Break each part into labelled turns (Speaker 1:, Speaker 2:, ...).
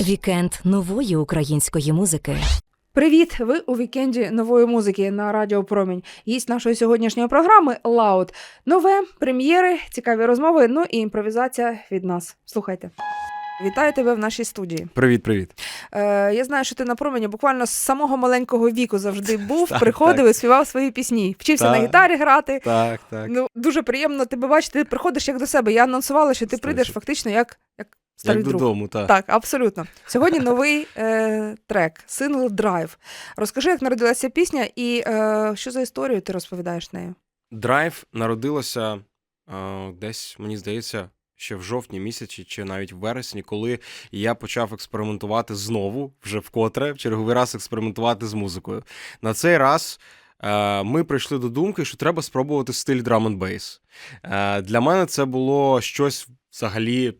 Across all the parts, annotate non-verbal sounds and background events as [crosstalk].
Speaker 1: Вікенд нової української музики.
Speaker 2: Привіт! Ви у вікенді нової музики на Радіо Промінь. Гість нашої сьогоднішньої програми Лаут. Нове, прем'єри, цікаві розмови, ну і імпровізація від нас. Слухайте. Вітаю тебе в нашій студії.
Speaker 3: Привіт, привіт.
Speaker 2: Е, я знаю, що ти на промені буквально з самого маленького віку завжди [laughs] був,
Speaker 3: Так,
Speaker 2: приходив і співав свої пісні. Вчився на гітарі грати.
Speaker 3: Так, так.
Speaker 2: Ну дуже приємно тебе бачити. Ти приходиш як до себе. Я анонсувала, що ти
Speaker 3: Старий
Speaker 2: прийдеш фактично як старий
Speaker 3: Як
Speaker 2: друг.
Speaker 3: додому, так.
Speaker 2: Так, абсолютно. Сьогодні новий е, трек, сингл Драйв. Розкажи, як народилася пісня і е, що за історію ти розповідаєш нею?
Speaker 3: Драйв народилося е, десь, мені здається, ще в жовтні місяці, чи навіть в вересні, коли я почав експериментувати знову, вже вкотре, в черговий раз експериментувати з музикою. На цей раз. е, Ми прийшли до думки, що треба спробувати стиль н бейс. Е, Для мене це було щось взагалі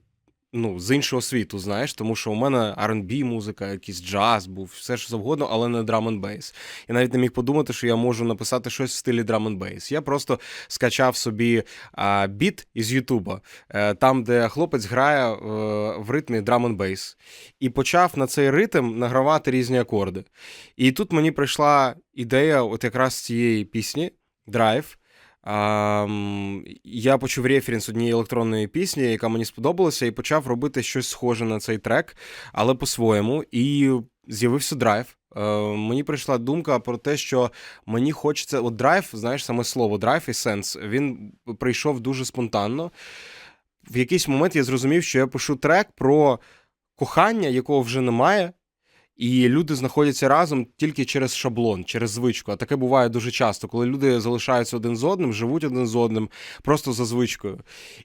Speaker 3: ну, з іншого світу, знаєш, тому що у мене R&B музика, якийсь джаз був, все що завгодно, але не драм н бейс. Я навіть не міг подумати, що я можу написати щось в стилі драм н бейс. Я просто скачав собі а, біт із Ютуба, е, там, де хлопець грає е, в ритмі драм н бейс, і почав на цей ритм награвати різні акорди. І тут мені прийшла ідея, от якраз цієї пісні Драйв. А, я почув референс однієї електронної пісні, яка мені сподобалася, і почав робити щось схоже на цей трек, але по-своєму. І з'явився драйв. Е, мені прийшла думка про те, що мені хочеться. От драйв, знаєш, саме слово драйв і сенс, він прийшов дуже спонтанно. В якийсь момент я зрозумів, що я пишу трек про кохання, якого вже немає. І люди знаходяться разом тільки через шаблон, через звичку. А таке буває дуже часто, коли люди залишаються один з одним, живуть один з одним, просто за звичкою.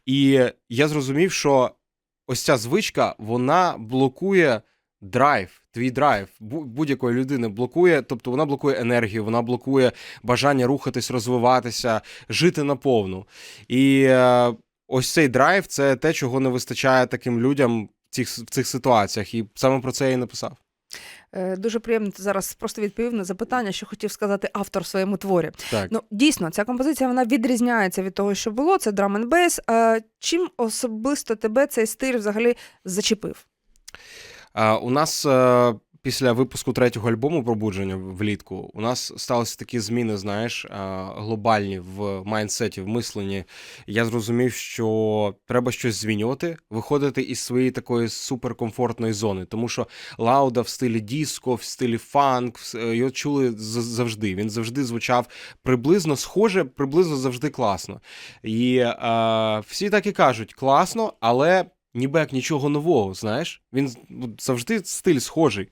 Speaker 3: І я зрозумів, що ось ця звичка вона блокує драйв, твій драйв будь-якої людини блокує, тобто вона блокує енергію, вона блокує бажання рухатись, розвиватися, жити наповну. І е, ось цей драйв це те, чого не вистачає таким людям в цих, в цих ситуаціях. І саме про це я і написав.
Speaker 2: Е, дуже приємно ти зараз просто відповів на запитання, що хотів сказати автор в своєму творі.
Speaker 3: Так.
Speaker 2: Ну дійсно, ця композиція вона відрізняється від того, що було. Це драм н бейс. Е, чим особисто тебе цей стиль взагалі зачепив?
Speaker 3: У нас е, після випуску третього альбому пробудження влітку у нас сталися такі зміни, знаєш, глобальні в майндсеті, в мисленні. Я зрозумів, що треба щось змінювати, виходити із своєї такої суперкомфортної зони, тому що Лауда в стилі диско, в стилі фанк, е, його чули завжди. Він завжди звучав приблизно схоже, приблизно завжди класно. І е, всі так і кажуть: класно, але ніби як нічого нового, знаєш? Він завжди стиль схожий.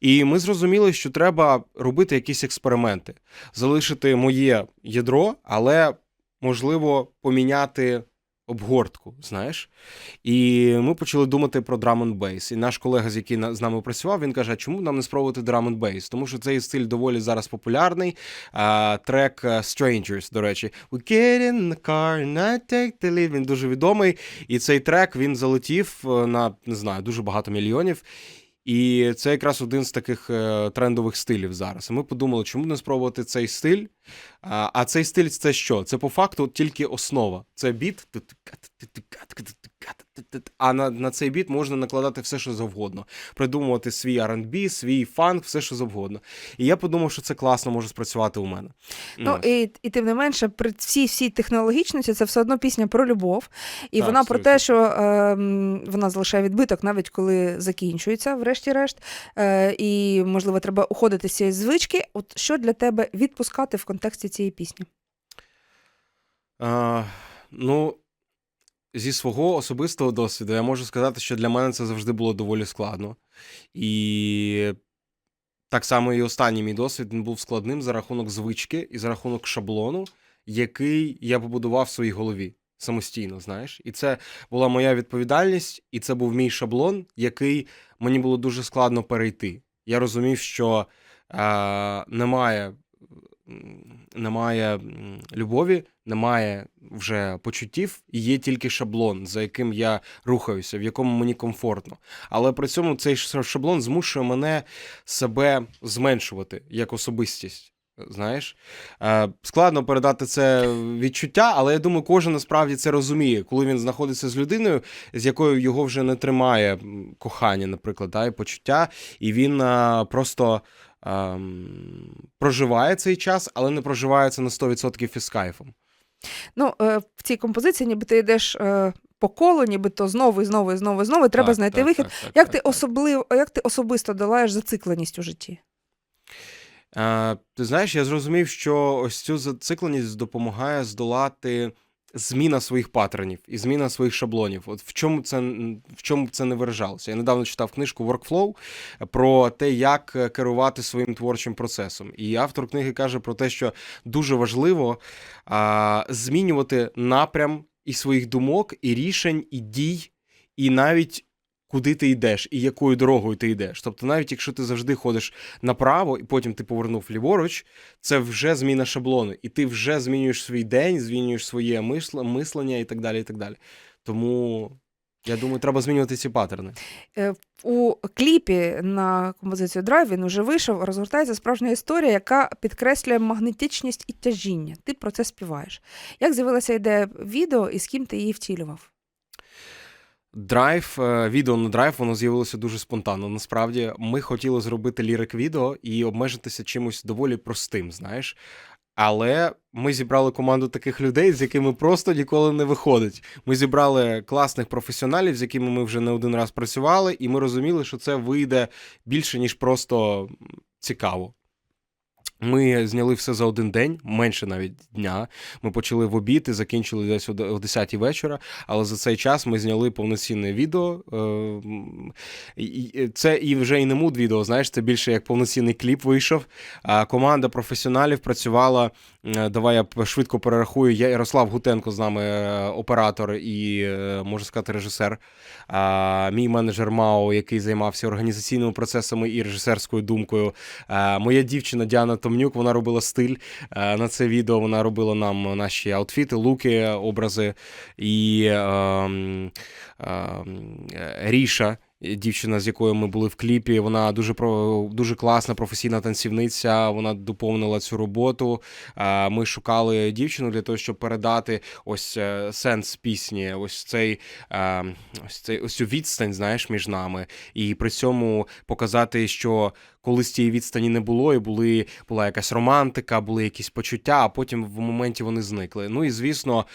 Speaker 3: І ми зрозуміли, що треба робити якісь експерименти, залишити моє ядро, але можливо поміняти обгортку, знаєш. І ми почали думати про drum and bass. І наш колега, з який з нами працював, він каже: «А чому нам не спробувати drum and bass? Тому що цей стиль доволі зараз популярний. А, трек е, Strangers, до речі, We get in the car I take the lead. Він дуже відомий. І цей трек він залетів е, на не знаю дуже багато мільйонів. І це якраз один з таких е, трендових стилів зараз. І ми подумали, чому не спробувати цей стиль. А, а цей стиль це що? Це по факту тільки основа. Це біт. А на, на цей біт можна накладати все, що завгодно. Придумувати свій R&B, свій фанк, все, що завгодно. І я подумав, що це класно може спрацювати у мене.
Speaker 2: Ну
Speaker 3: Ось.
Speaker 2: і, і тим не менше, при всій всій технологічності це все одно пісня про любов, і
Speaker 3: Так,
Speaker 2: вона про те, що е, вона залишає відбиток, навіть коли закінчується, врешті-решт. Е, і можливо, треба уходити з цієї звички. От що для тебе відпускати в контексті цієї пісні?
Speaker 3: А, ну, зі свого особистого досвіду я можу сказати, що для мене це завжди було доволі складно. І так само і останній мій досвід він був складним за рахунок звички і за рахунок шаблону, який я побудував в своїй голові самостійно, знаєш. І це була моя відповідальність, і це був мій шаблон, який мені було дуже складно перейти. Я розумів, що е, немає, немає любові, немає вже почуттів, і є тільки шаблон, за яким я рухаюся, в якому мені комфортно. Але при цьому цей шаблон змушує мене себе зменшувати як особистість. Знаєш, Е, складно передати це відчуття, але я думаю, кожен насправді це розуміє, коли він знаходиться з людиною, з якою його вже не тримає кохання, наприклад, да, і почуття, і він е, просто ем, проживає цей час, але не проживає це на 100% із кайфом.
Speaker 2: Ну, е, в цій композиції, ніби ти йдеш е, по колу, ніби знову і знову і знову і знову. і Треба
Speaker 3: Так,
Speaker 2: знайти
Speaker 3: так,
Speaker 2: вихід.
Speaker 3: так, так,
Speaker 2: як
Speaker 3: так,
Speaker 2: ти
Speaker 3: так.
Speaker 2: особливо, як ти особисто долаєш зацикленість у житті?
Speaker 3: Е, ти знаєш, я зрозумів, що ось цю зацикленість допомагає здолати зміна своїх паттернів і зміна своїх шаблонів. От в чому це в чому це не виражалося? Я недавно читав книжку Workflow про те, як е, керувати своїм творчим процесом. І автор книги каже про те, що дуже важливо а, змінювати напрям і своїх думок, і рішень, і дій, і навіть. Куди ти йдеш і якою дорогою ти йдеш. Тобто, навіть якщо ти завжди ходиш направо, і потім ти повернув ліворуч, це вже зміна шаблону, і ти вже змінюєш свій день, змінюєш своє мислення і так далі. і так далі. Тому я думаю, треба змінювати ці паттерни.
Speaker 2: Е, У кліпі на композицію Драйв він уже вийшов, розгортається справжня історія, яка підкреслює магнетичність і тяжіння. Ти про це співаєш. Як з'явилася ідея відео і з ким ти її втілював?
Speaker 3: Драйв, е, відео на драйв, воно з'явилося дуже спонтанно. Насправді, ми хотіли зробити лірик відео і обмежитися чимось доволі простим, знаєш. Але ми зібрали команду таких людей, з якими просто ніколи не виходить. Ми зібрали класних професіоналів, з якими ми вже не один раз працювали, і ми розуміли, що це вийде більше, ніж просто цікаво. Ми зняли все за один день, менше навіть дня. Ми почали в обід і закінчили десь о де- о 10 вечора. Але за цей час ми зняли повноцінне відео. Е, Це і вже і не муд відео, знаєш, це більше як повноцінний кліп вийшов. Команда професіоналів працювала. е, Давай я швидко перерахую. Я Ярослав Гутенко з нами е, оператор і, можна сказати, режисер. Мій менеджер Мао, який займався організаційними процесами і режисерською думкою. Моя дівчина Діана Томнюк, вона робила стиль е, на це відео. Вона робила нам наші аутфіти, луки, образи. І ем, ем, е, Ріша. Дівчина, з якою ми були в кліпі, вона дуже дуже класна професійна танцівниця. Вона доповнила цю роботу. Е, Ми шукали дівчину для того, щоб передати ось сенс пісні, ось цей ось цей ось цю відстань, знаєш, між нами, і при цьому показати, що колись цієї відстані не було, і були була якась романтика, були якісь почуття, а потім в моменті вони зникли. Ну і звісно,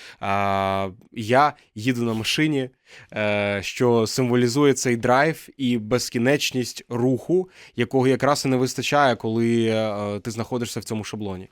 Speaker 3: я їду на машині, е, що символізує цей драйв і безкінечність руху, якого якраз і не вистачає, коли е, ти знаходишся в цьому шаблоні.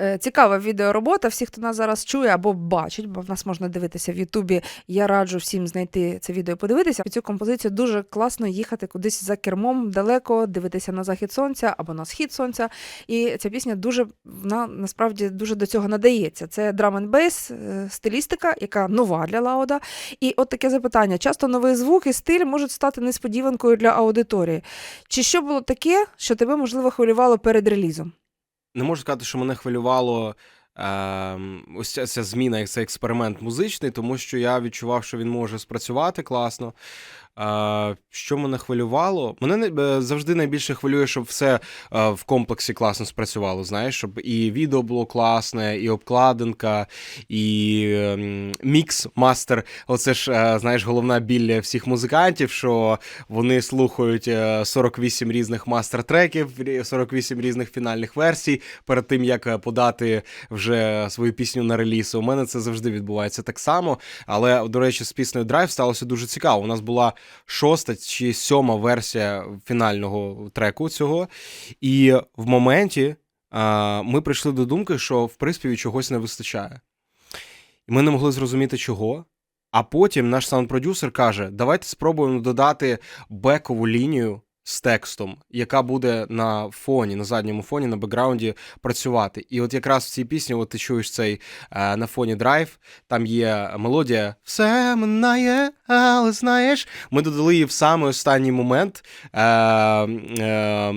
Speaker 2: Е, Цікава відеоробота. Всі, хто нас зараз чує або бачить, бо в нас можна дивитися в Ютубі. Я раджу всім знайти це відео і подивитися. Цю композицію дуже класно їхати кудись за кермом далеко, дивитися на захід сонця або на схід сонця. І ця пісня дуже вона насправді дуже до цього надається. Це драм н бейс, е, стилістика, яка нова для Лауда. І от таке запитання: часто новий звук і стиль можуть стати несподіванкою для аудиторії. Чи що було таке, що тебе можливо хвилювало перед релізом?
Speaker 3: не можу сказати, що мене хвилювало е, ось ця, ця зміна, цей експеримент музичний, тому що я відчував, що він може спрацювати класно. Що мене хвилювало? Мене не- е, завжди найбільше хвилює, щоб все е, в комплексі класно спрацювало. Знаєш, щоб і відео було класне, і обкладинка, і ем, мікс, мастер. Оце ж, е, знаєш, головна біль всіх музикантів, що вони слухають е, 48 різних мастер-треків, рі- 48 різних фінальних версій перед тим, як подати вже свою пісню на реліз. У мене це завжди відбувається так само. Але, до речі, з піснею Драйв сталося дуже цікаво. У нас була шоста чи сьома версія фінального треку цього. І в моменті а, ми прийшли до думки, що в приспіві чогось не вистачає. І ми не могли зрозуміти, чого. А потім наш саунд-продюсер каже: давайте спробуємо додати бекову лінію з текстом, яка буде на фоні, на задньому фоні, на бекграунді працювати. І от якраз в цій пісні, от ти чуєш цей е, на фоні драйв, там є мелодія Все минає, але знаєш. Ми додали її в самий останній момент е, е,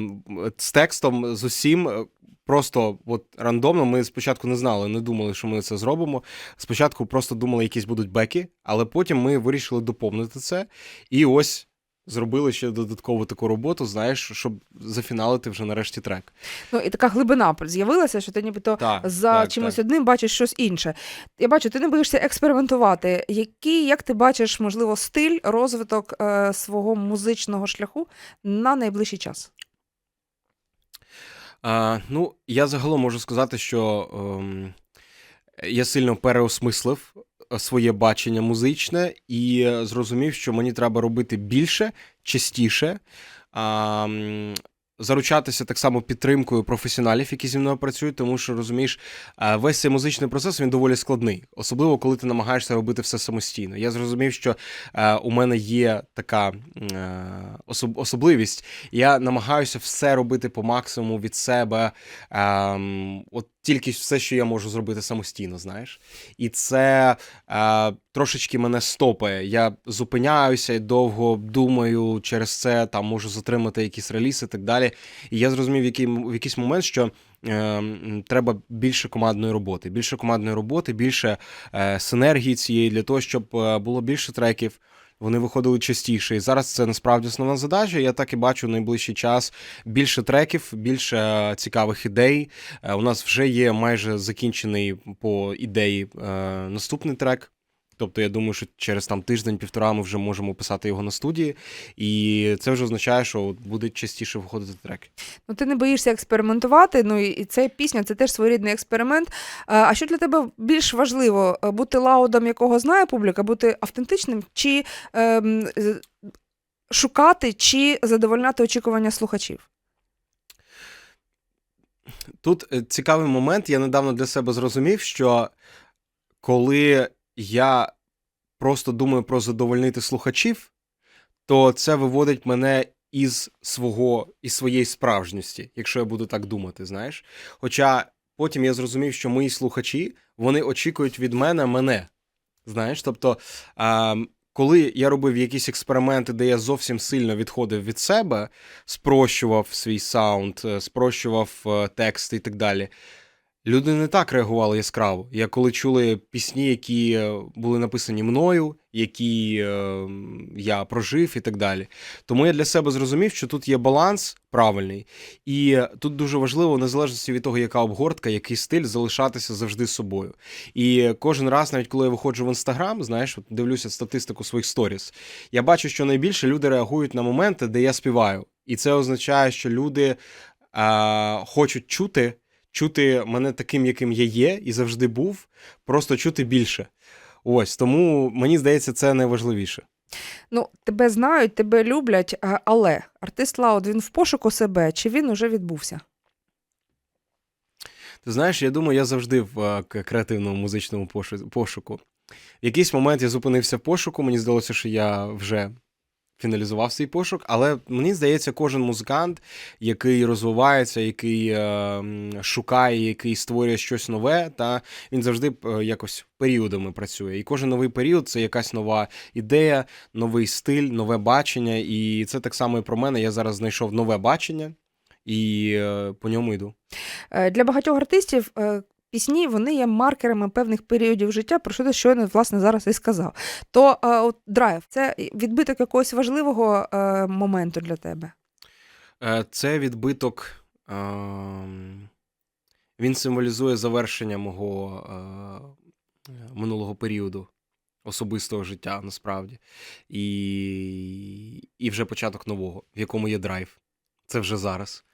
Speaker 3: з текстом, з усім. Просто от рандомно ми спочатку не знали, не думали, що ми це зробимо. Спочатку просто думали, якісь будуть беки, але потім ми вирішили доповнити це. І ось зробили ще додаткову таку роботу, знаєш, щоб зафіналити вже нарешті трек.
Speaker 2: Ну і така глибина з'явилася, що ти нібито
Speaker 3: Так,
Speaker 2: за
Speaker 3: так,
Speaker 2: чимось
Speaker 3: так.
Speaker 2: одним бачиш щось інше. Я бачу, ти не боїшся експериментувати. Який, як ти бачиш, можливо, стиль, розвиток е, свого музичного шляху на найближчий час?
Speaker 3: А, ну, я загалом можу сказати, що ем, я сильно переосмислив е, своє бачення музичне і е, зрозумів, що мені треба робити більше, частіше. А, Заручатися так само підтримкою професіоналів, які зі мною працюють, тому що розумієш, е, весь цей музичний процес він доволі складний, особливо коли ти намагаєшся робити все самостійно. Я зрозумів, що е, у мене є така особливість, я намагаюся все робити по максимуму від себе. Ем, от тільки все, що я можу зробити самостійно, знаєш. І це е, трошечки мене стопає. Я зупиняюся і довго думаю, через це там можу затримати якісь релізи і так далі. І я зрозумів в, який, в якийсь момент, що. е, Треба більше командної роботи, більше командної роботи, більше е, синергії цієї для того, щоб е, було більше треків, вони виходили частіше. І зараз це насправді основна задача. Я так і бачу в найближчий час більше треків, більше е, цікавих ідей. Е, У нас вже є майже закінчений по ідеї е, наступний трек. Тобто, я думаю, що через там тиждень-півтора ми вже можемо писати його на студії, і це вже означає, що от буде частіше виходити треки.
Speaker 2: Ну, ти не боїшся експериментувати. Ну і ця пісня це теж своєрідний експеримент. А що для тебе більш важливо? Бути лаудом, якого знає публіка, бути автентичним, чи ем, шукати, чи задовольняти очікування слухачів?
Speaker 3: Тут е, цікавий момент. Я недавно для себе зрозумів, що коли я просто думаю про задовольнити слухачів, то це виводить мене із свого із своєї справжності, якщо я буду так думати, знаєш. Хоча потім я зрозумів, що мої слухачі вони очікують від мене мене. Знаєш, тобто, а, коли я робив якісь експерименти, де я зовсім сильно відходив від себе, спрощував свій саунд, е, спрощував е, тексти і так далі. Люди не так реагували яскраво. Я коли чули пісні, які е, були написані мною, які е, я прожив і так далі. Тому я для себе зрозумів, що тут є баланс правильний, і е, тут дуже важливо, в незалежності від того, яка обгортка, який стиль, залишатися завжди собою. І кожен раз, навіть коли я виходжу в інстаграм, знаєш, от дивлюся статистику своїх сторіс, я бачу, що найбільше люди реагують на моменти, де я співаю. І це означає, що люди а, хочуть чути, чути мене таким, яким я є, і завжди був, просто чути більше. Ось тому мені здається, це найважливіше.
Speaker 2: Ну, тебе знають, тебе люблять, але артист Лауд він в пошуку себе, чи він уже відбувся?
Speaker 3: Ти знаєш, я думаю, я завжди в е, креативному музичному пошуку. В якийсь момент я зупинився в пошуку, мені здалося, що я вже фіналізував свій пошук, але мені здається, кожен музикант, який розвивається, який е, шукає, який створює щось нове, та він завжди е, якось періодами працює. І кожен новий період це якась нова ідея, новий стиль, нове бачення. І це так само і про мене. Я зараз знайшов нове бачення і е, по ньому йду.
Speaker 2: Е, Для багатьох артистів пісні вони є маркерами певних періодів життя, про що ти щойно власне зараз і сказав. То е, от драйв це відбиток якогось важливого е, моменту для тебе.
Speaker 3: Е, Це відбиток. ем, Він символізує завершення мого е, минулого періоду особистого життя, насправді. І, і вже початок нового, в якому є драйв. Це вже зараз.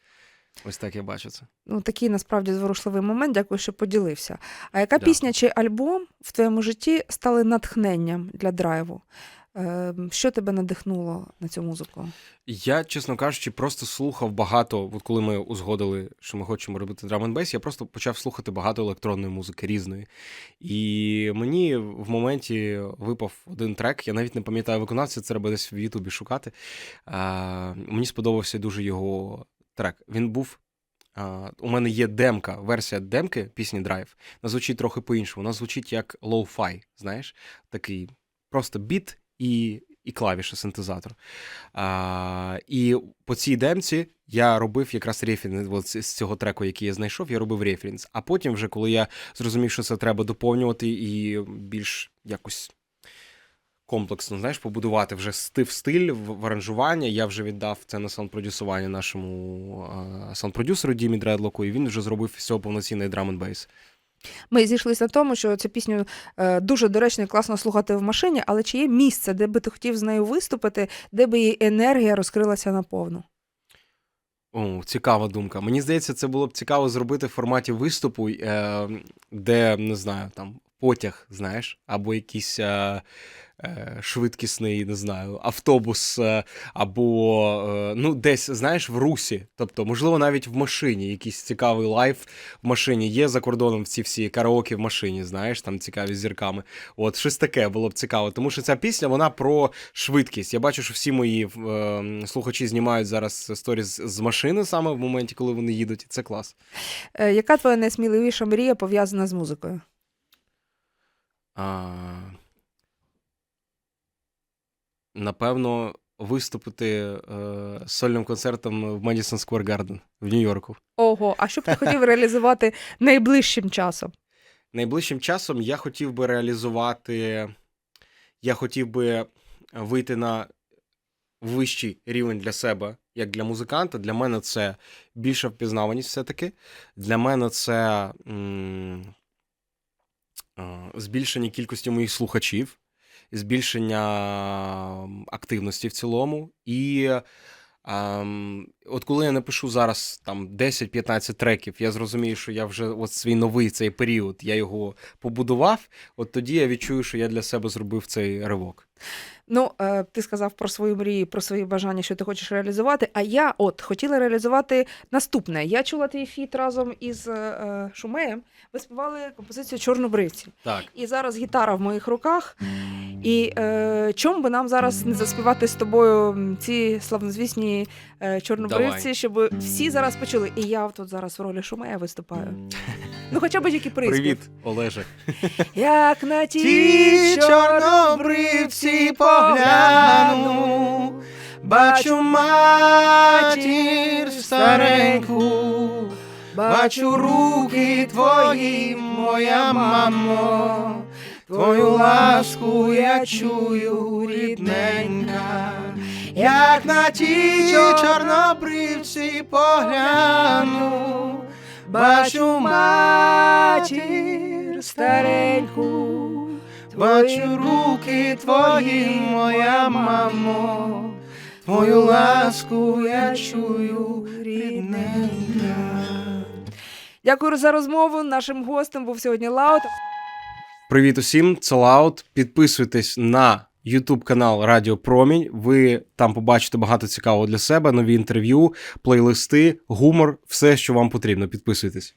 Speaker 3: Ось так я бачу це.
Speaker 2: Ну, такий насправді зворушливий момент. Дякую, що поділився. А яка
Speaker 3: Дякую.
Speaker 2: пісня чи альбом в твоєму житті стали натхненням для драйву? Е, Що тебе надихнуло на цю музику?
Speaker 3: Я, чесно кажучи, просто слухав багато. От коли ми узгодили, що ми хочемо робити драм бейс, я просто почав слухати багато електронної музики різної. І мені в моменті випав один трек. Я навіть не пам'ятаю виконавця, це треба десь в Ютубі шукати. А, мені сподобався дуже його трек. Він був. А, у мене є демка, версія демки пісні Драйв. Вона звучить трохи по-іншому. Вона звучить як лоу-фай, знаєш, такий просто біт і, і клавіші синтезатор. А, і по цій демці я робив якраз референс з цього треку, який я знайшов, я робив референс. А потім, вже коли я зрозумів, що це треба доповнювати і більш якось комплексно, знаєш, побудувати вже стив стиль в, в аранжування. Я вже віддав це на саунд-продюсування нашому саунд-продюсеру Дімі Дредлоку, і він вже зробив з цього повноцінний драм н бейс.
Speaker 2: Ми зійшлися на тому, що цю пісню е, дуже доречно і класно слухати в машині, але чи є місце, де би ти хотів з нею виступити, де би її енергія розкрилася наповну?
Speaker 3: О, цікава думка. Мені здається, це було б цікаво зробити в форматі виступу, е, де не знаю, там потяг, знаєш, або якийсь е, е, швидкісний, не знаю, автобус, е, або е, ну, десь, знаєш, в русі. Тобто, можливо, навіть в машині якийсь цікавий лайф в машині. Є за кордоном ці всі караоке в машині, знаєш, там цікаві з зірками. От щось таке було б цікаво. Тому що ця пісня вона про швидкість. Я бачу, що всі мої е, слухачі знімають зараз сторіс з машини саме в моменті, коли вони їдуть, і це клас.
Speaker 2: Е, яка твоя найсміливіша мрія пов'язана з музикою?
Speaker 3: А, напевно, виступити е, сольним концертом в Madison Square Garden в Нью-Йорку.
Speaker 2: Ого, а що б ти хотів реалізувати найближчим часом?
Speaker 3: Найближчим часом я хотів би реалізувати, я хотів би вийти на вищий рівень для себе, як для музиканта. Для мене це більша впізнаваність все-таки. Для мене це м, збільшення кількості моїх слухачів, збільшення активності в цілому. І ем, от коли я напишу зараз там 10-15 треків, я зрозумію, що я вже от свій новий цей період, я його побудував. От тоді я відчую, що я для себе зробив цей ривок.
Speaker 2: Ну, е, ти сказав про свої мрії, про свої бажання, що ти хочеш реалізувати. А я от хотіла реалізувати наступне. Я чула твій фіт разом із е, е, Шумеєм. Ви співали композицію Чорнобривці.
Speaker 3: Так.
Speaker 2: І зараз гітара в моїх руках. І е, чому би нам зараз не заспівати з тобою ці славнозвісні чорнобривці,
Speaker 3: Давай.
Speaker 2: щоб всі зараз почули. І я тут зараз в ролі Шумея виступаю. Ну, хоча б тільки приспів.
Speaker 3: Привіт, Олеже.
Speaker 2: Як на
Speaker 3: Ті
Speaker 2: чорнобривці погляну,
Speaker 3: бачу матір стареньку, бачу руки твої, моя мамо, твою ласку я чую, рідненька, як на ті чорнобривці погляну, бачу матір стареньку. Бачу руки твої, моя мамо, твою ласку я чую, рідненька.
Speaker 2: Дякую за розмову. Нашим гостем був сьогодні Лаут.
Speaker 3: Привіт усім, це Лаут. Підписуйтесь на YouTube канал Радіо Промінь. Ви там побачите багато цікавого для себе, нові інтерв'ю, плейлисти, гумор, все, що вам потрібно. Підписуйтесь.